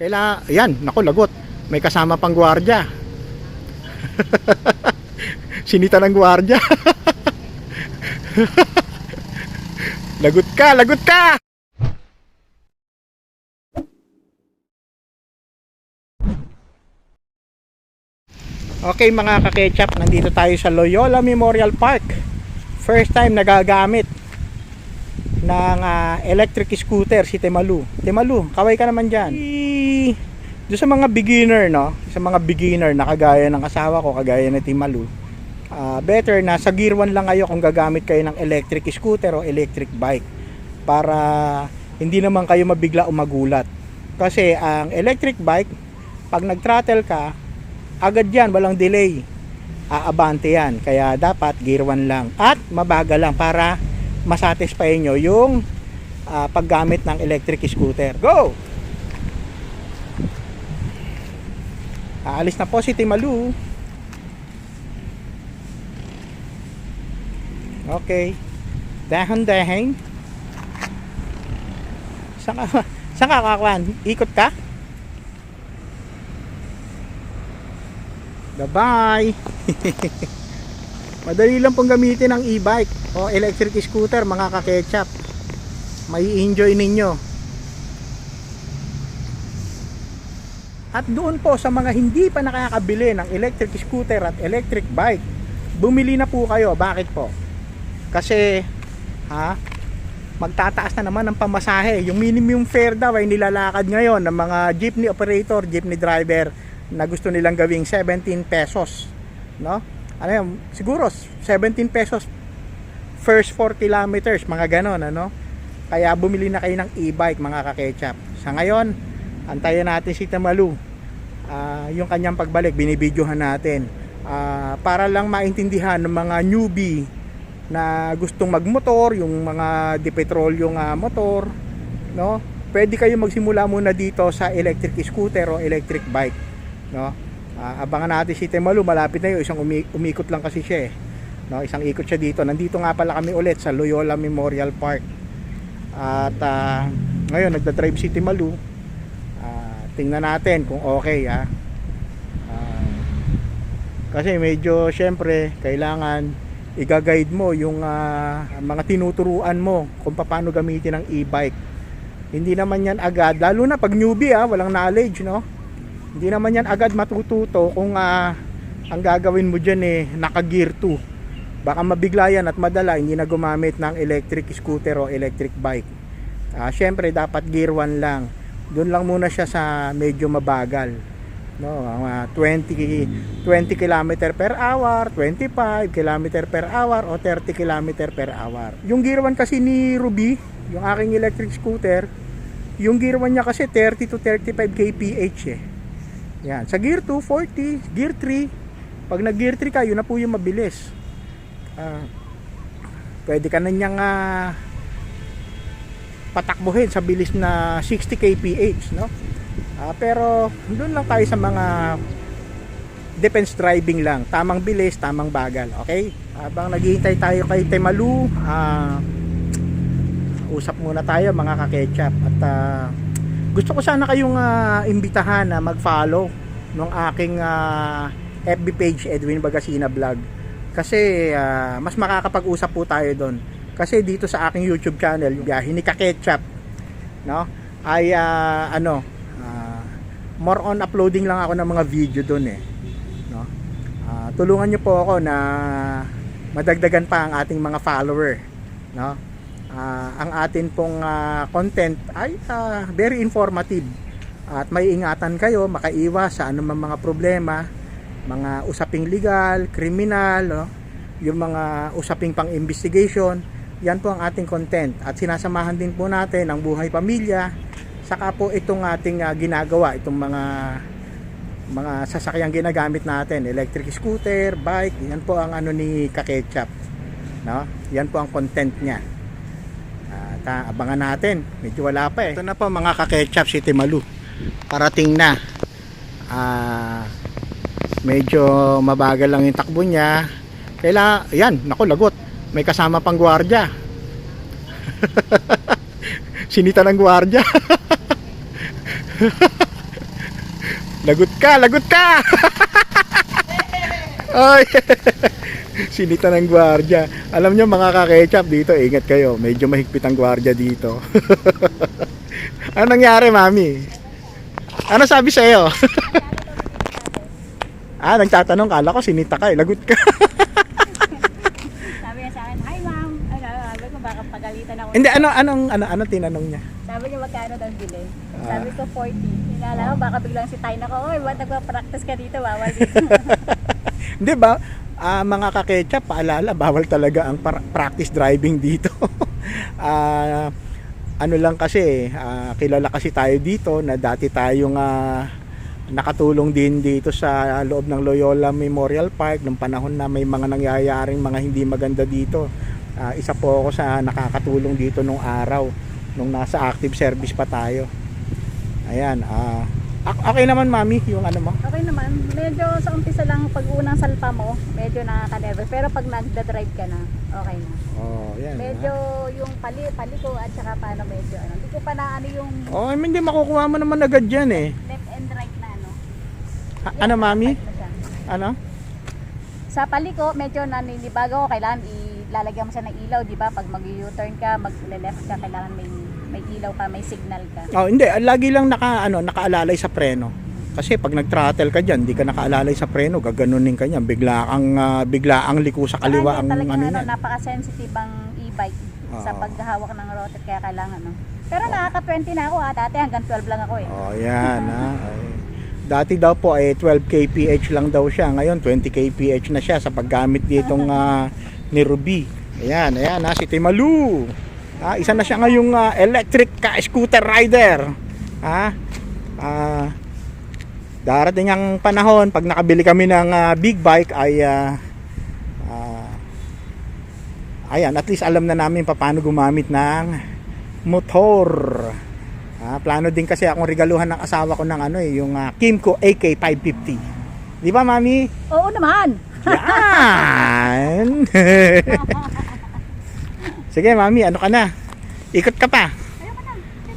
Kailangan, ayan, naku, lagot. May kasama pang gwardiya. Sinita ng gwardiya. lagot ka, lagot ka! Okay mga kaketchup, nandito tayo sa Loyola Memorial Park. First time nagagamit ng ah, electric scooter si Temalu. Temalu, kaway ka naman dyan. I- Doon sa mga beginner, no? Sa mga beginner na kagaya ng asawa ko, kagaya ni Temalu. ah, better na sa gear 1 lang kayo kung gagamit kayo ng electric scooter o electric bike para hindi naman kayo mabigla o magulat. Kasi ang electric bike, pag nag-throttle ka, agad yan, walang delay. Aabante yan. Kaya dapat gear 1 lang. At mabagal lang para masatisfy nyo yung ah, paggamit ng electric scooter. Go! Aalis na po si Timalu. Okay. Dahan dahan. Saan ka, saan ka? Ikot ka? Bye-bye! Madali lang pong gamitin ang e-bike o electric scooter mga kaketchup. May enjoy ninyo. At doon po sa mga hindi pa nakakabili ng electric scooter at electric bike, bumili na po kayo. Bakit po? Kasi ha, magtataas na naman ang pamasahe. Yung minimum fare daw ay nilalakad ngayon ng mga jeepney operator, jeepney driver na gusto nilang gawing 17 pesos. No? Ano yun? Siguro 17 pesos first 4 kilometers, mga ganon, ano? Kaya bumili na kayo ng e-bike, mga kaketchup. Sa ngayon, antayin natin si Tamalu. Ah, yung kanyang pagbalik, binibidyohan natin. Ah, para lang maintindihan ng mga newbie na gustong magmotor, yung mga di petrolyong ah, motor, no? Pwede kayo magsimula muna dito sa electric scooter o electric bike, no? Ah, abangan natin si Temalu, malapit na yun, isang umi- umikot lang kasi siya eh. No, isang ikot siya dito. Nandito nga pala kami ulit sa Loyola Memorial Park. At ah, ngayon nagda-drive si Temalu. Ah, tingnan natin kung okay ha. Ah, kasi medyo syempre kailangan i-guide mo yung ah, mga tinuturuan mo kung paano gamitin ang e-bike. Hindi naman yan agad, lalo na pag newbie ah, walang knowledge, no? Hindi naman yan agad matututo kung ah, ang gagawin mo dyan eh, naka-gear 2. Baka mabigla yan at madala, hindi na gumamit ng electric scooter o electric bike. Ah, Siyempre, dapat gear 1 lang. Doon lang muna siya sa medyo mabagal. No, mga 20 20 km per hour, 25 km per hour o 30 km per hour. Yung gear 1 kasi ni Ruby, yung aking electric scooter, yung gear 1 niya kasi 30 to 35 kph eh. Yan. Sa gear 2, 40. Gear 3, pag nag gear 3 ka, yun na po yung mabilis. Ah, pwede ka na niyang ah, patakbuhin sa bilis na 60 kph, no? Ah, pero doon lang tayo sa mga defense driving lang. Tamang bilis, tamang bagal. Okay? Habang naghihintay tayo kay Temalu, ah, usap muna tayo mga kaketchup. At ah, gusto ko sana kayong ah, imbitahan na mag-follow ng aking ah, FB page Edwin Bagasina Vlog. Kasi ah, mas makakapag-usap po tayo doon. Kasi dito sa aking YouTube channel, biyahe ni Kaketchup, no? Ay ah, ano, ah, more on uploading lang ako ng mga video doon eh. No? Ah, tulungan niyo po ako na madagdagan pa ang ating mga follower, no? Ah, ang atin pong ah, content ay ah, very informative at may ingatan kayo makaiwas sa anumang mga problema mga usaping legal, kriminal, no? yung mga usaping pang investigation yan po ang ating content at sinasamahan din po natin ang buhay pamilya saka po itong ating ah, ginagawa itong mga mga sasakyang ginagamit natin electric scooter, bike yan po ang ano ni Kaketchup no? yan po ang content niya ah, abangan natin medyo wala pa eh. Ito na po mga Kaketchup si Timalu parating na. Ah medyo mabagal lang yung takbo niya. Kailangan, yan, naku lagot. May kasama pang gwardiya sinita ng gwardiya Lagot ka, lagot ka! Ay! Sinita ng gwardya. Alam nyo mga kaketchup dito, ingat kayo. Medyo mahigpit ang gwardya dito. ano nangyari, mami? Ano sabi sa'yo? ah, nagtatanong, kala ko sinita ka eh. Lagot ka. Sabi niya sa akin, hi ma'am. Ano, sabi ko baka pagalitan ako. Hindi, ano, anong, ano, ano tinanong niya? Sabi niya magkano daw bili. Ah. Sabi ko 40. Hinala ko baka biglang si Tay na ko, oy, ba't nagpa-practice ka dito? Bawal dito. Hindi ba? Ah, mga kaketchup, paalala, bawal talaga ang practice driving dito. Ah, ano lang kasi, ah, kilala kasi tayo dito na dati tayong ah, nakatulong din dito sa loob ng Loyola Memorial Park nung panahon na may mga nangyayaring mga hindi maganda dito. Ah, isa po ako sa nakakatulong dito nung araw nung nasa active service pa tayo. Ayan, ah ak- okay naman mami yung ano mo. okay naman. Medyo sa umpisa lang pag unang salpa mo, medyo nakaka-nervous. Pero pag nagda-drive ka na, okay na. Oh, yan. Medyo yung pali, paliko at saka paano medyo ano. Hindi ko pa na ano yung Oh, I mean, hindi makukuha mo naman agad yan eh. left and right na ano. Ha- ano, mami? Right na siya. Ano? Sa paliko, medyo naninibago ko. Kailangan ilalagyan mo siya ng ilaw, di ba? Pag mag-U-turn ka, mag-left ka, kailangan may may ilaw ka, may signal ka. Oh, hindi. Lagi lang naka, ano, nakaalalay sa preno. Kasi pag nag-throttle ka dyan, hindi ka nakaalalay sa preno, gaganunin ka niyan. Bigla kang, ah, bigla ang liko sa kaliwa ang talaga ano ano, napaka-sensitive ang e-bike sa Oo. paghahawak ng rotor, kaya kailangan ano. Pero nakaka-20 na ako ha, dati hanggang 12 lang ako eh. Oh, yan. ha. Ay. Dati daw po ay 12 kph lang daw siya. Ngayon 20 kph na siya sa paggamit ditong ah, ni Ruby. Ayan, ayan ha, si Timalu. Ah, isa na siya ngayong ah, electric ka scooter rider. Ha? Ah, darating ang panahon pag nakabili kami ng ah, big bike ay ah, ah, ayan, at least alam na namin paano gumamit ng motor. Ah, plano din kasi akong regaluhan ng asawa ko ng ano eh, yung ah, Kimco AK550. Di ba, Mami? Oo naman! Yan! Sige, Mami, ano ka na? Ikot ka pa.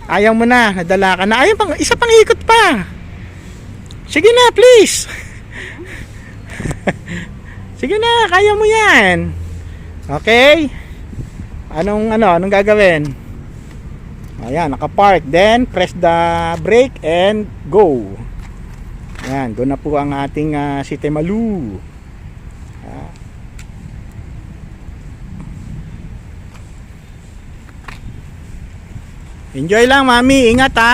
Ayaw mo na, nadala ka na. Ayaw pang, isa pang ikot pa. Sige na, please. Sige na, kaya mo yan. Okay? Anong ano, anong gagawin? Ayan, naka-park. Then, press the brake and go. Ayan, go na po ang ating uh, si Temalu. Enjoy lang, mami. Ingat ha.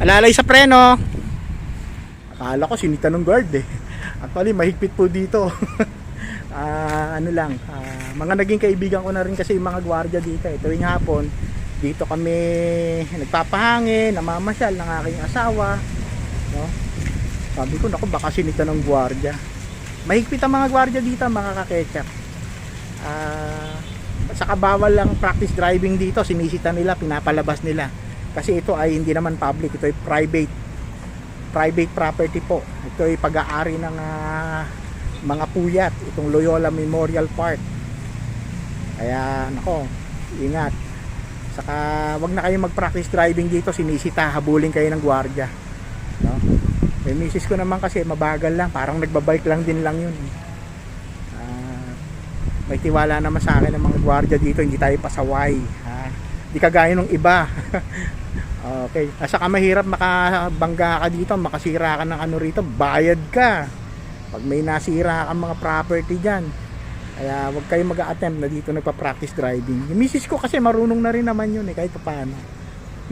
Alalay sa preno. Akala ko sinita ng guard eh. Actually, mahigpit po dito. Ah, ano lang, ah, mga naging kaibigan ko na rin kasi yung mga gwardiya dito eh. Tuwing hapon, dito kami nagpapahangin, namamasyal ng aking asawa. No? Sabi ko, naku, baka sinita ng gwardiya. Mahigpit ang mga gwardiya dito, mga kaketchup. Ah, at saka bawal lang practice driving dito, sinisita nila, pinapalabas nila. Kasi ito ay hindi naman public, ito ay private private property po. Ito ay pag-aari ng ah, mga puyat, itong Loyola Memorial Park. Kaya, nako, ingat. Saka, wag na kayo mag-practice driving dito, sinisita, habulin kayo ng gwardiya. No? May misis ko naman kasi, mabagal lang, parang nagbabike lang din lang yun. Ah, may tiwala naman sa akin ng mga gwardiya dito, hindi tayo pasaway. Ha? Hindi kagaya ng iba. okay. At saka mahirap makabangga ka dito, makasira ka ng ano rito, bayad ka. Pag may nasira kang mga property dyan. Kaya huwag kayo mag-attempt na dito nagpa-practice driving. Yung misis ko kasi marunong na rin naman yun eh, kahit paano.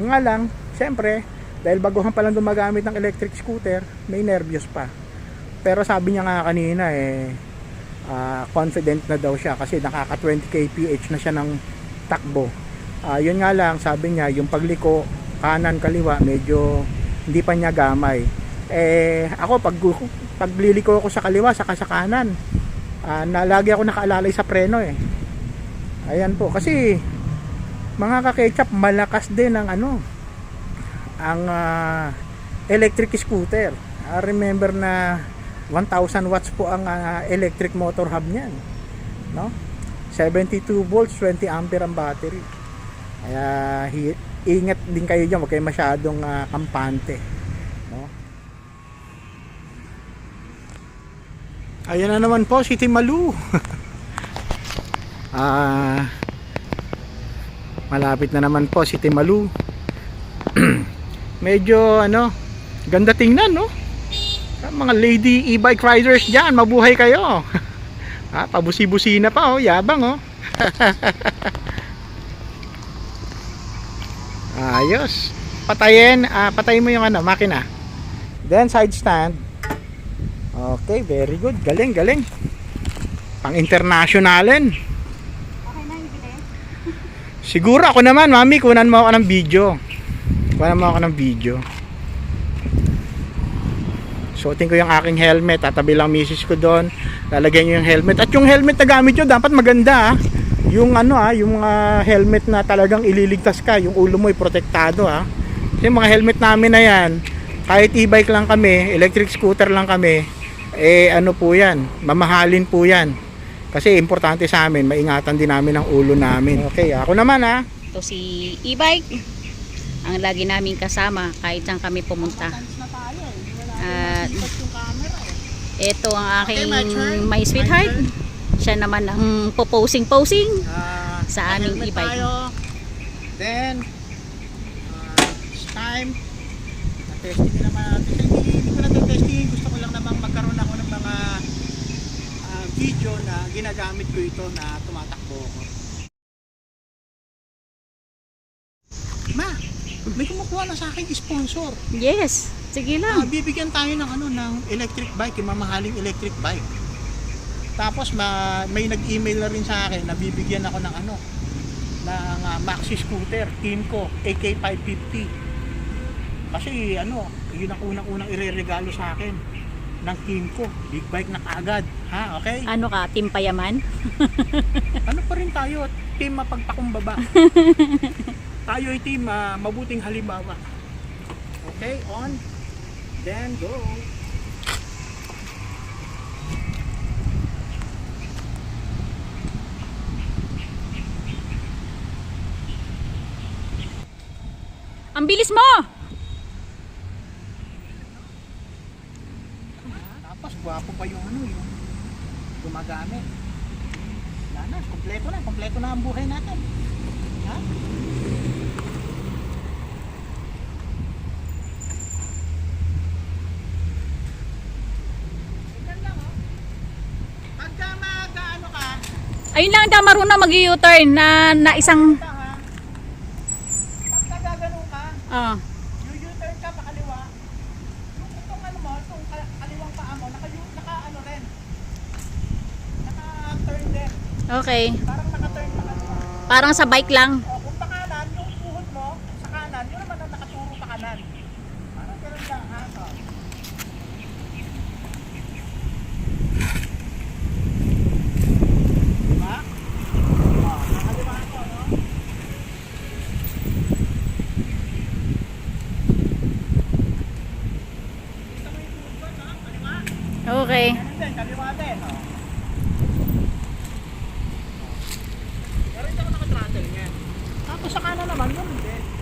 Nga lang, syempre, dahil baguhan pa lang gumagamit ng electric scooter, may nervyos pa. Pero sabi niya nga kanina eh, ah, confident na daw siya kasi nakaka 20 kph na siya ng takbo. Ah, yun nga lang, sabi niya, yung pagliko, kanan, kaliwa, medyo hindi pa niya gamay. Eh, ako, pag, pagliliko ako sa kaliwa, saka sa kanan, ah, na, lagi ako nakaalalay sa preno eh. Ayan po, kasi mga kaketchup, malakas din ang ano, ang ah, electric scooter. I remember na 1000 watts po ang ah, electric motor hub niyan. No? 72 volts, 20 ampere ang battery. Kaya hi- ingat din kayo diyan, huwag kayo masyadong ah, kampante. No? Ayan na naman po si Timalu. Ah, malapit na naman po si Timalu. Medyo ano, ganda tingnan no. Mga lady e-bike riders diyan, mabuhay kayo. ah, pabusi-busi na pa oh, yabang oh. Ayos. Patayin, ah, patayin mo yung ano, makina. Then side stand. Okay, very good. Galing, galing. Pang internationalin. Siguro ako naman, mami, kunan mo ako ng video. Kunan mo ako ng video. Suotin ko yung aking helmet, tatabi lang misis ko doon. Lalagyan niyo yung helmet. At yung helmet na gamit nyo, dapat maganda ah. Yung ano ah, yung mga helmet na talagang ililigtas ka, yung ulo mo ay protektado ah. Kasi mga helmet namin na yan, kahit e-bike lang kami, electric scooter lang kami, eh ano po yan, mamahalin po yan. Kasi importante sa amin, maingatan din namin ang ulo namin. Okay, ako naman ah. Ito si e-bike. Ang lagi namin kasama kahit saan kami pumunta. At ito ang aking Okay, my sweetheart. Siya naman ang poposing-posing. Ah, Sa aming e-bike. Then, ah, it's time. Na-testing din naman natin. Kasi hindi, hindi ko na ito testing. Gusto ko lang namang magkaroon ako ng mga ah, video na ginagamit ko ito na tumatakbo ko. May kumukuha na sa akin sponsor. Yes, sige Ah, lang. bibigyan tayo ng ano ng electric bike, yung mamahaling electric bike. Tapos ma, may nag-email na rin sa akin na bibigyan ako ng ano ng ah, maxi scooter, team ko, AK550. Kasi ano, yun ang unang-unang ireregalo sa akin ng team ko. Big bike na kaagad. Ha, okay? Ano ka, Team Payaman? Ano pa rin tayo? Team mapagpakumbaba. tayo ay team ah, mabuting halimbawa. Okay, on. Then go. Ang bilis mo! Tapos gwapo pa yung ano yung gumagamit. Wala na, kompleto na, kompleto na ang buhay natin. Ha? Tignan lang, oh. Pagka mag-ano ka, Ayun lang daw marunong mag-u-turn na, na isang... ito ha, pagka gagano ka, Oh, yung U-turn ka pa kaliwa, yung itong ano mo, itong ka- kaliwang paa mo, naka, naka ano rin, naka-turn din, okay. parang naka-turn pa kaliwa. Parang sa bike lang. O, kung pa kanan, yung tuhod mo sa kanan, yun naman ang nakaturo pa kanan. Parang ganun lang, ha? So. Diba? O, nakaliwa ko, no? Kita mo yung tuhod ko, no? Kaliwa? Okay. Ganun din, kaliwa din, o. Pero hindi ako nakatratel niyan. Tapos sa kanan naman, ganun din.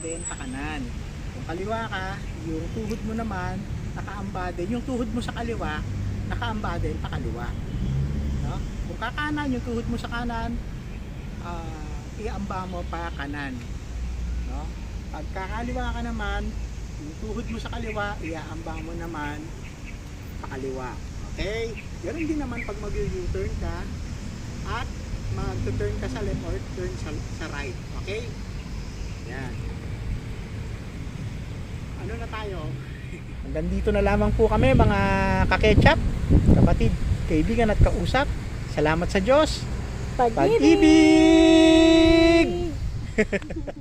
Din pa kanan. Kung kaliwa ka, yung tuhod mo naman nakaamba. Yung tuhod mo sa kaliwa, nakaamba din pa kaliwa. No? Kung kakanan, yung tuhod mo sa kanan, ah, iamba mo pa kanan. No? Pag kakaliwa ka naman, yung tuhod mo sa kaliwa, iaamba mo naman pa kaliwa. Okay? Ganun din naman pag mag-u-turn ka at mag-turn ka sa left or turn sa, sa right. Okay? Yan. Ano na tayo? Hanggang dito na lamang po kami mga kaketchup, kapatid, kaibigan at kausap. Salamat sa Diyos. Pag-ibig!